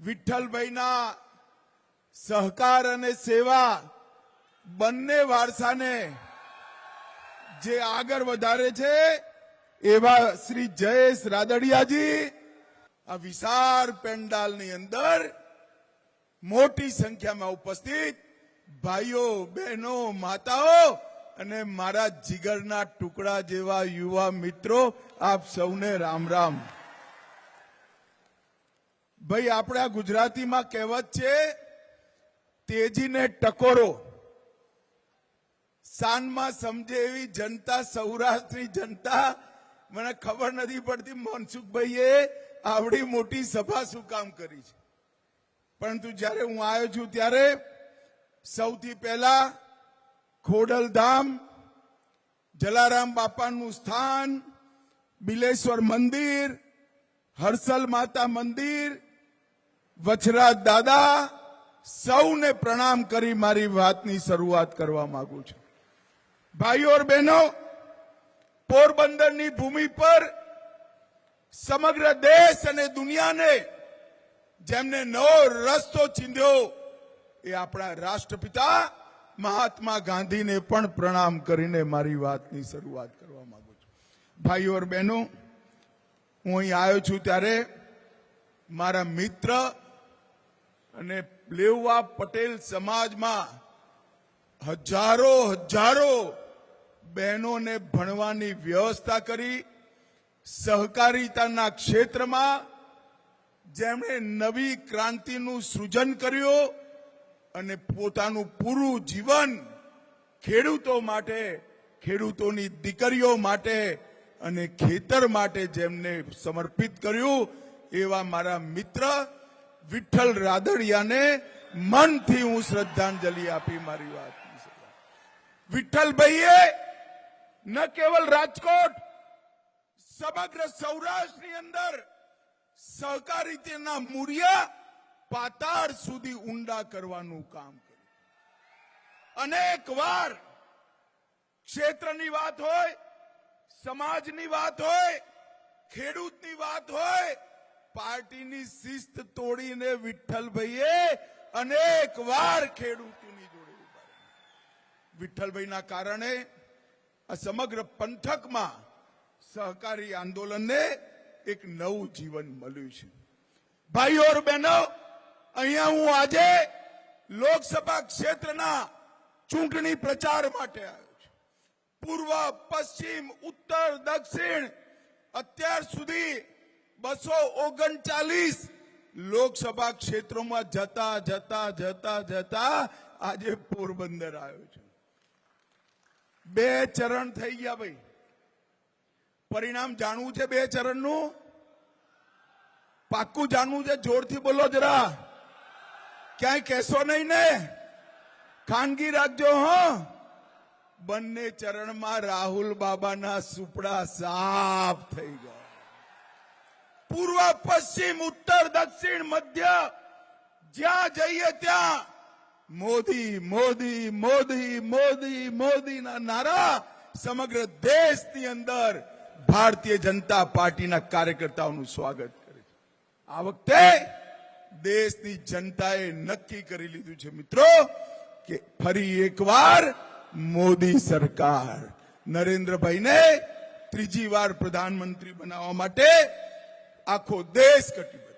વિઠ્ઠલભાઈના સહકાર અને સેવા બંને વારસાને જે આગળ વધારે છે, એવા શ્રી જયેશ રાદડિયાજી, આ વિશાળ પેન્ડાલની અંદર મોટી સંખ્યામાં ઉપસ્થિત ભાઈઓ, બહેનો, માતાઓ અને મારા જીગરના ટુકડા જેવા યુવા મિત્રો, આપ સૌને રામ રામ. ભાઈ, આપણા ગુજરાતીમાં કહેવત છે, તેજીને ટકોરો. સાનમાં સમજે એવી જનતા, સૌરાષ્ટ્રની જનતા. મને ખબર નથી પડતી, મનસુખભાઈએ આવડી મોટી સભા શું કામ કરી છે. પરંતુ જ્યારે હું આવ્યો છું ત્યારે સૌથી પહેલા ખોડલધામ, જલારામ બાપાનું સ્થાન, બિલેશ્વર મંદિર, હર્ષલ માતા મંદિર વછરાજ દાદા, સૌને પ્રણામ કરી મારી વાતની શરૂઆત કરવા માંગુ છું. ભાઈઓ બહેનો, પોરબંદરની ભૂમિ પર સમગ્ર દેશ અને દુનિયાને જેમને નવો રસ્તો ચીંધ્યો એ આપણા રાષ્ટ્રપિતા મહાત્મા ગાંધીને પણ પ્રણામ કરીને મારી વાતની શરૂઆત કરવા માંગુ છું. ભાઈઓ બહેનો, હું અહીં આવ્યો છું ત્યારે મારા મિત્ર અને લેવા પટેલ સમાજમાં હજારો હજારો બહેનોને ભણવાની વ્યવસ્થા કરી, સહકારિતાના ક્ષેત્રમાં જેમણે નવી ક્રાંતિનું સૃજન કર્યું અને પોતાનું પૂરું જીવન ખેડૂતો માટે, ખેડૂતોની દીકરીઓ માટે અને ખેતર માટે જેમને સમર્પિત કર્યું, એવા મારા મિત્ર વિઠ્ઠલ રાદડિયાને મનથી હું શ્રદ્ધાંજલિ આપી મારી વાત વિઠ્ઠલભાઈએ ન કેવલ રાજકોટ, સમગ્ર સૌરાષ્ટ્રની અંદર સહકારિતાના મૂર્યા પાતાળ સુધી ઊંડા કરવાનું કામ કર્યું. અનેક વાર ક્ષેત્રની વાત હોય, સમાજની વાત હોય, ખેડૂતની વાત હોય પાર્ટીની શિસ્ત તોડીને વિઠ્ઠલભાઈએ અનેક વાર ખેડૂતોની જોડે વિઠ્ઠલભાઈના કારણે આ સમગ્ર પંથકમાં સહકારી આંદોલનને એક નવું જીવન મળ્યું છે. ભાઈઓ ઓર બહેનો, અહીંયા હું આજે લોકસભા ક્ષેત્રના ચૂંટણી પ્રચાર માટે આવ્યો છું. પૂર્વ, પશ્ચિમ, ઉત્તર, દક્ષિણ અત્યાર સુધી બસો ઓગણચાલીસ લોકસભા ક્ષેત્રોમાં જતા જતા જતા જતા આજે પોરબંદર આવ્યો છે. બે ચરણ થઈ ગયા ભાઈ. પરિણામ જાણવું છે બે ચરણનું? પાક્કું જાણવું છે? જોરથી બોલો જરા. ક્યાંય કહેશો નહીં ને? ખાનગી રાખજો, હો. બંને ચરણમાં રાહુલ બાબાના સુપડા સાફ થઈ ગયા. પૂર્વ, પશ્ચિમ, ઉત્તર, દક્ષિણ, મધ્ય, જ્યાં જઈએ ત્યાં મોદી મોદી મોદી મોદી, મોદીના નારા સમગ્ર દેશની અંદર ભારતીય જનતા પાર્ટીના કાર્યકર્તાઓનું સ્વાગત કરે છે. આ વખતે દેશની જનતાએ નક્કી કરી લીધું છે મિત્રો કે ફરી એકવાર મોદી સરકાર નરેન્દ્રભાઈને ત્રીજી વાર પ્રધાનમંત્રી બનાવવા માટે આખો દેશ કટિબદ્ધ